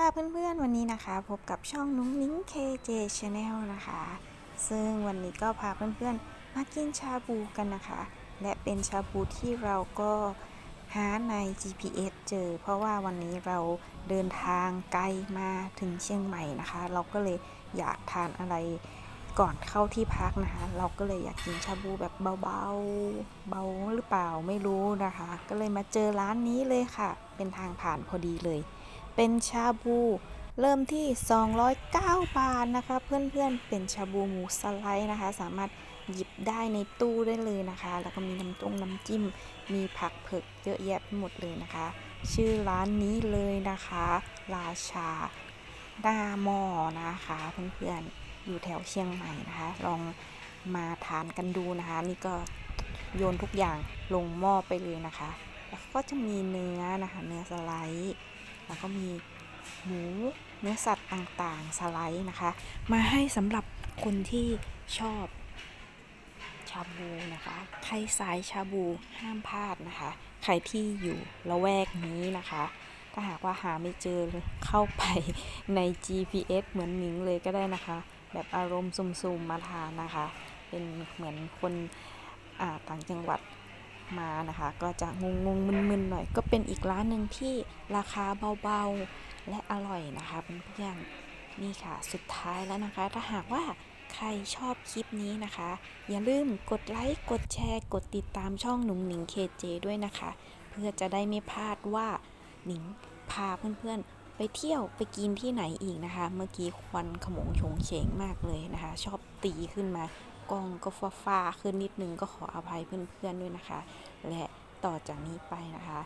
ค่ะเพื่อนๆวันนี้นะคะ พบกับช่องนุ้งนิ้ง KJ Channel นะคะ ซึ่งวันนี้ก็พาเพื่อนๆ มากินชาบูกันนะคะ และเป็นชาบูที่เราก็หาใน GPS เจอ เพราะว่าวันนี้เราเดินทางไกลมาถึงเชียงใหม่นะคะ เราก็เลยอยากทานอะไรก่อนเข้าที่พักนะคะ เราก็เลยอยากกินชาบูแบบเบาๆ เบาหรือเปล่าไม่รู้นะคะ ก็เลยมาเจอร้านนี้เลยค่ะ เป็นทางผ่านพอดีเลย เป็นชาบู เริ่มที่ 209 บาทนะคะ เพื่อนๆเป็นชาบูหมูสไลด์นะคะ สามารถหยิบได้ในตู้ได้เลยนะคะ แล้วก็มีน้ำต้งน้ำจิ้ม มีผักเผือกเยอะแยะไปหมดเลยนะคะ ชื่อร้านนี้เลยนะคะ ราชาหน้าหม้อนะคะเพื่อนๆอยู่แถวเชียงใหม่นะคะ ลองมาทานกันดูนะคะ นี่ก็โยนทุกอย่างลงหม้อไปเลยนะคะ แล้วก็จะมีเนื้อนะคะ เนื้อสไลด์ แล้วก็มีหมูเนื้อสัตว์ต่างๆ สไลด์นะคะ มาให้สำหรับคนที่ชอบชาบูนะคะ ใครสายชาบูห้ามพลาดนะคะ ใครที่อยู่ละแวกนี้นะคะ ถ้าหากว่าหาไม่เจอเข้าไปใน GPS เหมือนหมิงเลยก็ได้นะคะ แบบอารมณ์ซุ่มๆมาทานนะคะ เป็นเหมือนคนต่างจังหวัด มานะคะ ก็จะงงงมึนๆหน่อย ก็เป็นอีกร้านหนึ่งที่ราคาเบาๆและอร่อยนะคะเพื่อนๆนี่ค่ะสุดท้ายแล้วนะคะ ถ้าหากว่าใครชอบคลิปนี้นะคะ อย่าลืมกดไลค์กดแชร์ กดติดตามช่องหนุ่งหนิงเคเจด้วยนะคะ เพื่อจะได้ไม่พลาดว่าหนิงพาเพื่อนๆ ไปเที่ยวไปกินที่ไหนอีกนะคะ เมื่อกี้ควันขมงโฉงเฉงมากเลยนะคะ ชอบตีขึ้นมา กล้องก็ฟ้าฟ้าขึ้นนิดนึงก็ขออภัยเพื่อนๆด้วยนะคะ และต่อจากนี้ไปนะคะ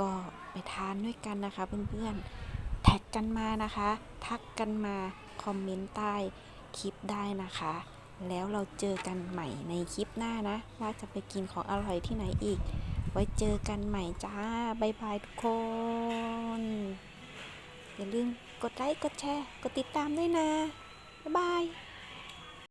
ก็ไปทานด้วยกันนะคะ เพื่อนๆแท็กกันมานะคะ ทักกันมาคอมเมนต์ใต้คลิปได้นะคะ แล้วเราเจอกันใหม่ในคลิปหน้านะ ว่าจะไปกินของอร่อยที่ไหนอีก ไว้เจอกันใหม่จ้าบ๊ายบายทุกคน อย่าลืมกดไลค์กดแชร์ กดติดตามด้วยนะ บ๊ายบาย